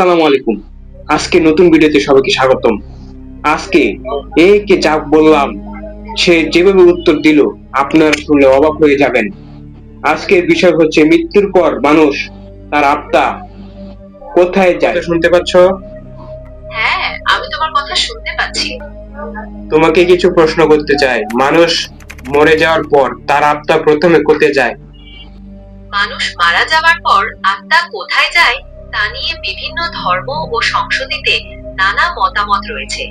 আসসালামু আলাইকুম। আজকে নতুন ভিডিওতে সবাইকে স্বাগতম। আজকে একে যা বললাম সে যেভাবে উত্তর দিল আপনারা শুনলে অবাক হয়ে যাবেন। আজকের বিষয় হচ্ছে মৃত্যুর পর মানুষ তার আত্মা কোথায় যায়? শুনতে পাচ্ছ? হ্যাঁ আমি তোমার কথা শুনতে পাচ্ছি। তোমাকে কিছু প্রশ্ন করতে চাই। মানুষ মরে যাওয়ার পর তার আত্মা প্রথমে কোথায় যায়? মানুষ মারা যাওয়ার পর আত্মা কোথায় যায়? তা নিয়ে বিভিন্ন ধর্ম ও সংস্কৃতিতে নানা মতামত রয়েছে।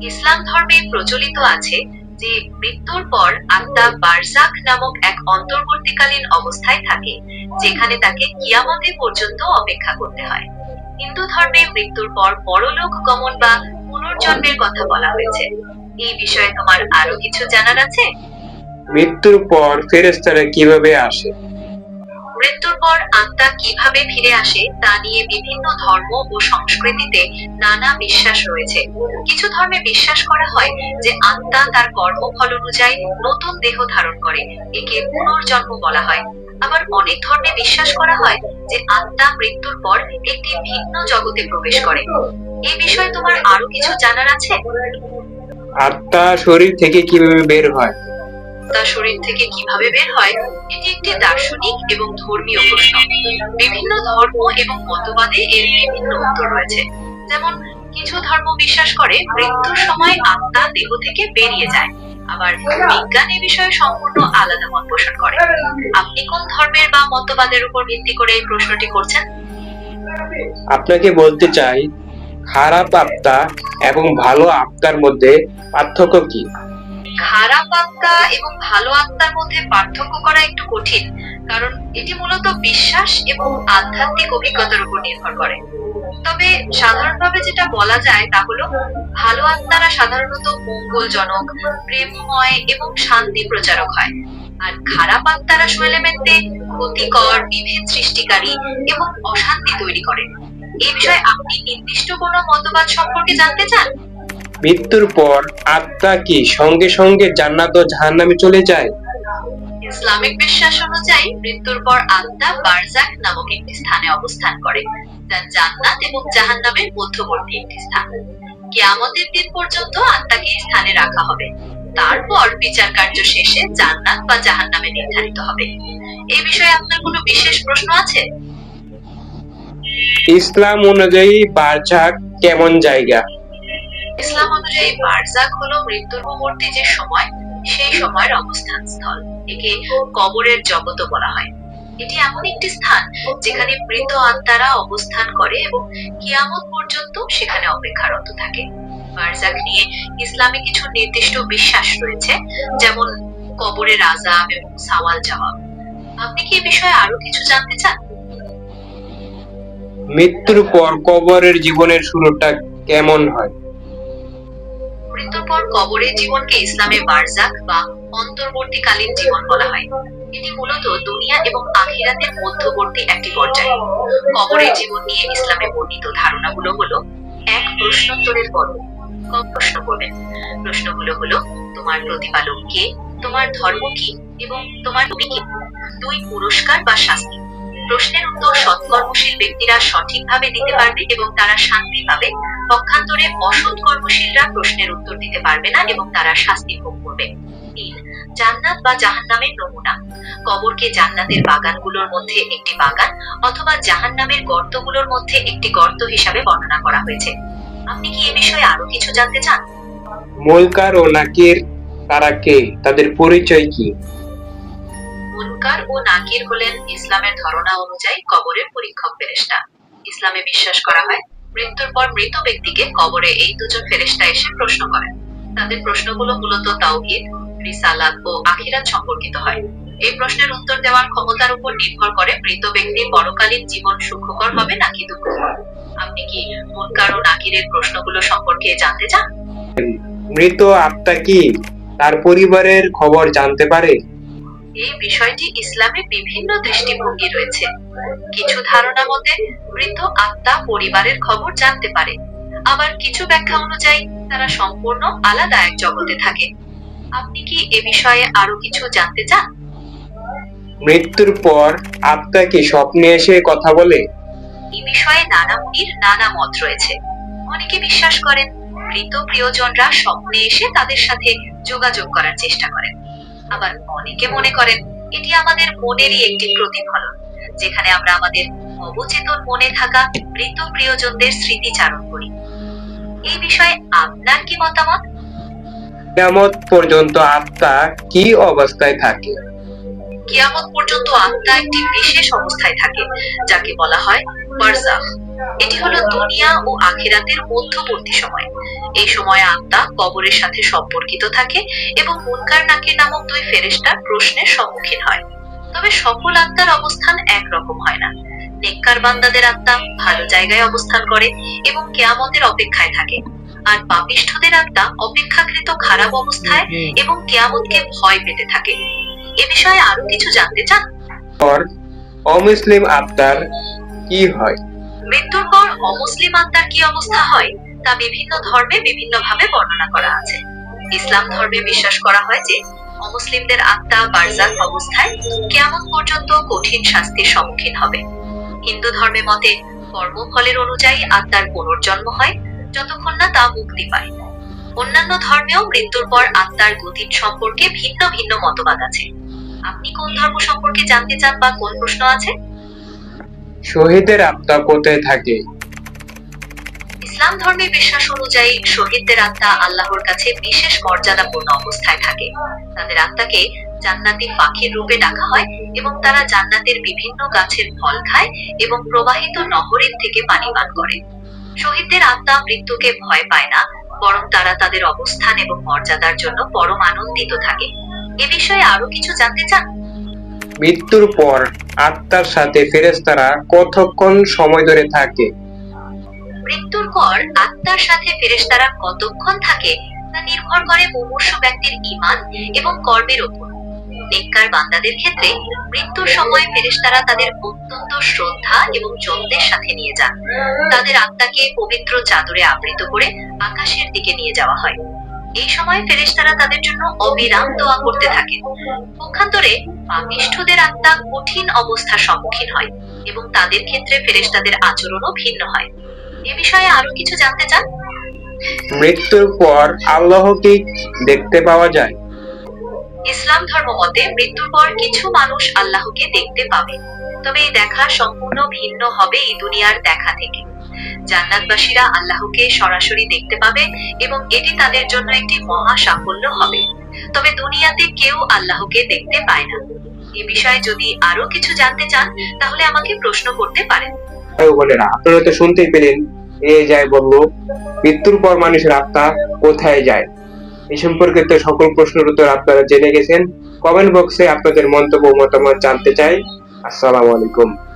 ইসলাম ধর্মে প্রচলিত আছে যে মৃত্যুর পর আত্মা বারজাক নামক এক অন্তর্বর্তীকালীন অবস্থায় থাকে, যেখানে তাকে কিয়ামতে পর্যন্ত অপেক্ষা করতে হয়। হিন্দু ধর্মে মৃত্যুর পর পরলোক গমন বা পুনর্জন্মের কথা বলা হয়েছে। এই বিষয়ে তোমার আরও কিছু জানার আছে? মৃত্যুর পর ফেরেস্তারা কীভাবে আসে? মৃত্যুর পর আত্মা কীভাবে ফিরে আসে তা নিয়ে বিভিন্ন ধর্ম ও সংস্কৃতিতে নানা বিশ্বাস রয়েছে। কিছু ধর্মে বিশ্বাস করা হয় যে আত্মা তার কর্মফল অনুযায়ী নতুন দেহ ধারণ করে, একে পুনর্জন্ম বলা হয়। আবার অনেক ধর্মে বিশ্বাস করা হয় যে আত্মা মৃত্যুর পর একটি ভিন্ন জগতে প্রবেশ করে। এই বিষয়ে তোমার আরও কিছু জানার আছে? আত্মা শরীর থেকে কীভাবে বের হয়? তা শরীর থেকে কীভাবে বের হয়, এটি একটি দার্শনিক এবং ধর্মীয় প্রশ্ন। বিভিন্ন ধর্ম এবং মতবাদে এর বিভিন্ন উত্তর রয়েছে। যেমন, কিছু ধর্ম বিশ্বাস করে মৃত্যুর সময় আত্মা দেহ থেকে বেরিয়ে যায়, আবার বিজ্ঞান এ বিষয়ে সম্পূর্ণ আলাদা মত পোষণ করে। আপনি কোন ধর্মের বা মতবাদের উপর ভিত্তি করে এই প্রশ্নটি করছেন? আপনাকে বলতে চাই, খারাপ আত্মা এবং ভালো আত্মার মধ্যে পার্থক্য কি? খারাপ আত্মা এবং ভালো আত্মার মধ্যে পার্থক্য করা একটু কঠিন, কারণ এটি মূলত বিশ্বাস এবং আধ্যাত্মিক অভিজ্ঞতার উপর নির্ভর করে। তবে সাধারণভাবে যেটা বলা যায় তা হলো, ভালো আত্মারা সাধারণত মঙ্গলজনক, প্রেমময় এবং শান্তি প্রচারক হয়। আর খারাপ আত্মারা শৈলেমেন্টে ক্ষতিকর, বিভেদ সৃষ্টিকারী এবং অশান্তি তৈরি করে। এই বিষয়ে আপনি নির্দিষ্ট কোনো মতবাদ সম্পর্কে জানতে চান? মৃত্যুর পর আত্মা কি সঙ্গে সঙ্গে জান্নাত ও জাহান্নামে চলে যায়? ইসলামিক বিশ্বাস অনুযায়ী মৃত্যুর পর আত্মা বারজাক নামক একটি স্থানে অবস্থান করে যা জান্নাত এবং জাহান্নামের মধ্যবর্তী একটি স্থান। কিয়ামতের দিন পর্যন্ত আত্মাকে এই স্থানে রাখা হবে। তারপর বিচার কার্য শেষে জান্নাত বা জাহান্নামে নির্ধারিত হবে। এই বিষয়ে আপনার কোনো বিশেষ প্রশ্ন আছে? ইসলাম অনুযায়ী বারঝাক কেমন জায়গা? ইসলাম অনুযায়ী বারজাক হলো মৃত্যুর পরবর্তী যে সময়, সেই সময়ের অবস্থান স্থল একে কবরের জগৎ বলা হয়। এটি এমন একটি স্থান যেখানে মৃত আত্মারা অবস্থান করে এবং কিয়ামত পর্যন্ত সেখানে অপেক্ষারত থাকে। বারজাক নিয়ে ইসলামে কিছু নির্দিষ্ট বিশ্বাস রয়েছে, যেমন কবরের আজাব এবং সাওয়াল জবাব। আপনি কি এ বিষয়ে আরও কিছু জানতে চান? মৃত্যুর পর কবরের জীবনের শুরুটা কেমন হয়? মৃত্যুর পর কবরের জীবনকে ইসলামে বারজাক বা অন্তর্বর্তীকালীন জীবন বলা হয়। এটি মূলত দুনিয়া এবং আখিরাতের মধ্যবর্তী একটি পর্যায়। কবরের জীবন নিয়ে ইসলামে বর্ণিত ধারণাগুলো হলো, এক প্রশ্নোত্তরের কম প্রশ্ন করবেন। প্রশ্নগুলো হলো, তোমার প্রতিপালক কে? তোমার ধর্ম কি? এবং তোমার নবী কি? দুই পুরস্কার বা শাস্তি। প্রশ্নের উত্তর সৎকর্মশীল ব্যক্তিরা সঠিকভাবে দিতে পারবে এবং তারা শান্তি পাবে। পক্ষান্তরে অসৎ কর্মশীলরা প্রশ্নের উত্তর দিতে পারবে না এবং তারা শাস্তি ভোগ করবে। তিন জান্নাত বা জাহান্নামের নমুনা। কবরকে জান্নাতের বাগানগুলোর মধ্যে একটি বাগান অথবা জাহান্নামের গর্তগুলোর মধ্যে একটি গর্ত হিসাবে বর্ণনা করা হয়েছে। আপনি কি এ বিষয়ে আরও কিছু জানতে চান? ও নাকির তারা কে? তাদের পরিচয় কি? মুনকার ও নাকির হলেন ইসলামের ধারণা অনুযায়ী কবরের পরীক্ষক ফেরেশতা ইসলামে বিশ্বাস করা হয় মৃত্যুর পর মৃত ব্যক্তিকে কবরে এই দুজন ফেরেশতা এসে প্রশ্ন করেন। তাদের প্রশ্নগুলো মূলত তাওহীদ, রিসালাত ও আখিরাত সম্পর্কিত হয়। এই প্রশ্নের উত্তর দেওয়ার ক্ষমতার উপর নির্ভর করে মৃত ব্যক্তির পরকালীন জীবন সুখকর হবে নাকি দুঃখকর? আপনি কি মুনকার ও নাকিরের প্রশ্নগুলো সম্পর্কে জানতে চান? মৃত আত্মা কি তার পরিবারের খবর জানতে পারে? এই বিষয়টি ইসলামে বিভিন্ন দৃষ্টিভঙ্গি রয়েছে। কিছু ধারণা মতে মৃত আত্মা পরিবারের খবর জানতে পারে। আবার কিছু ব্যাখ্যা অনুযায়ী তারা সম্পূর্ণ আলাদা এক জগতে থাকে। আপনি কি এ বিষয়ে আরও কিছু জানতে চান? মৃত্যুর পর আত্মা কি স্বপ্নে এসে কথা বলে? এই বিষয়ে নানা মুনির নানা মত রয়েছে। অনেকে বিশ্বাস করেন মৃত প্রিয়জনরা স্বপ্নে এসে তাদের সাথে যোগাযোগ করার চেষ্টা করেন। আবার অনেকে মনে করেন এটি আমাদের মনেরই একটি প্রতিফলন যেখানে আমরা আমাদের অবচেতন মনে থাকা মৃত প্রিয়জনদের স্মৃতিচারণ করি। এই বিষয়ে আপনার কি মতামত? কেমত পর্যন্ত আত্মা কি অবস্থায় থাকে? কিয়ামত পর্যন্ত আত্মা একটি বিশেষ অবস্থায় থাকে যাকে বলা হয় বারজাখ এটি হলো দুনিয়া ও আখিরাতের মধ্যবর্তী সময়। এই সময়ে আত্মা কবরের সাথে সম্পর্কিত থাকে এবং মুনকার নাকির নামক দুই ফেরেশতার প্রশ্নের সম্মুখীন হয়। তবে সকল আত্মার অবস্থান একরকম হয় না। নেককার বান্দাদের আত্মা ভালো জায়গায় অবস্থান করে এবং কেয়ামতের অপেক্ষায় থাকে। আর পাপিষ্ঠদের আত্মা অপেক্ষাকৃত খারাপ অবস্থায় এবং কেয়ামতকে ভয় পেতে থাকে। এ বিষয়ে আরও কিছু জানতে চান? অমুসলিম আত্মার কি হয়? মৃত্যুর পর অমুসলিম আত্মার কি অবস্থা হয়, তা বিভিন্ন ধর্মে বিভিন্ন ভাবে বর্ণনা করা আছে। ইসলাম ধর্মে বিশ্বাস করা হয় যে, অমুসলিমদের আত্মা বারজাক অবস্থায় কেমন পর্যন্ত কঠিন শাস্তির সম্মুখীন হবে। হিন্দু ধর্মে মতে, কর্মফলের অনুযায়ী আত্মার পুনর্জন্ম হয়, যতক্ষণ না তা মুক্তি পায়। অন্যান্য ধর্মেও মৃত্যুর পর আত্মার গতির সম্পর্কে ভিন্ন ভিন্ন মতবাদ আছে। আপনি কোন ধর্ম সম্পর্কে জানতে চান বা কোন প্রশ্ন আছে? শহীদের আত্মা কোথায় থাকে? ইসলাম ধর্মে বিশ্বাস অনুযায়ী, শহীদদের আত্মা আল্লাহর কাছে বিশেষ মর্যাদাপূর্ণ অবস্থায় থাকে। তাদের আত্মাকে জান্নাতি পাখির রূপে ডাকা হয় এবং তারা জান্নাতের বিভিন্ন গাছের ফল খায় এবং প্রবাহিত নহরের থেকে পানি পান করে। শহীদদের আত্মা মৃত্যুকে ভয় পায় না, বরং তারা তাদের অবস্থান এবং মর্যাদার জন্য পরম আনন্দিত থাকে। এ বিষয়ে আরও কিছু জানতে চান? মৃত্যুর পর আত্মার সাথে ফেরেশতারা কতক্ষণ সময় ধরে থাকে? মৃত্যুর পর আত্মার সাথে ফেরেশতারা কতক্ষণ থাকে তা নির্ভর করে মুমূর্ষু ব্যক্তির ঈমান এবং কর্মের উপর। নেককার বান্দাদের ক্ষেত্রে মৃত্যুর সময় ফেরেশতারা তাদের অত্যন্ত শ্রদ্ধা এবং যত্নের সাথে নিয়ে যান। তাদের আত্মাকে পবিত্র চাদরে আবৃত করে আকাশের দিকে নিয়ে যাওয়া হয়। এই সময় ফেরেশতারা তাদের জন্য অবিরাম দোয়া করতে থাকেন। পক্ষান্তরে পাপিষ্ঠদের আত্মা কঠিন অবস্থার সম্মুখীন হয় এবং তাদের ক্ষেত্রে ফেরেশতাদের আচরণও ভিন্ন হয়। এ বিষয়ে আরও কিছু জানতে চান? মৃত্যুর পর আল্লাহকে দেখতে পাওয়া যায়। ইসলাম ধর্ম মতে মৃত্যুর পর কিছু মানুষ আল্লাহকে দেখতে পাবে। তবে এই দেখা সম্পূর্ণ ভিন্ন হবে এই দুনিয়ার দেখা থেকে। জান্নাতবাসীরা আল্লাহকে সরাসরি দেখতে পাবে এবং এটি তাদের জন্য একটি মহা সাফল্য হবে। তবে দুনিয়াতে কেউ আল্লাহকে দেখতে পায় না। এ বিষয়ে যদি আরও কিছু জানতে চান, তাহলে আমাকে প্রশ্ন করতে পারেন। ও বোনেরা আপনারা তো শুনতেই পেলেন, এ যায় বলল, মৃত্যুর পর মানুষের আত্মা কোথায় যায়? এই সম্পর্কে তো সকল প্রশ্নের উত্তর আপনারা জেনে গেছেন। কমেন্ট বক্সে আপনাদের মন্তব্য মতামত জানতে চাই। আসসালামু আলাইকুম।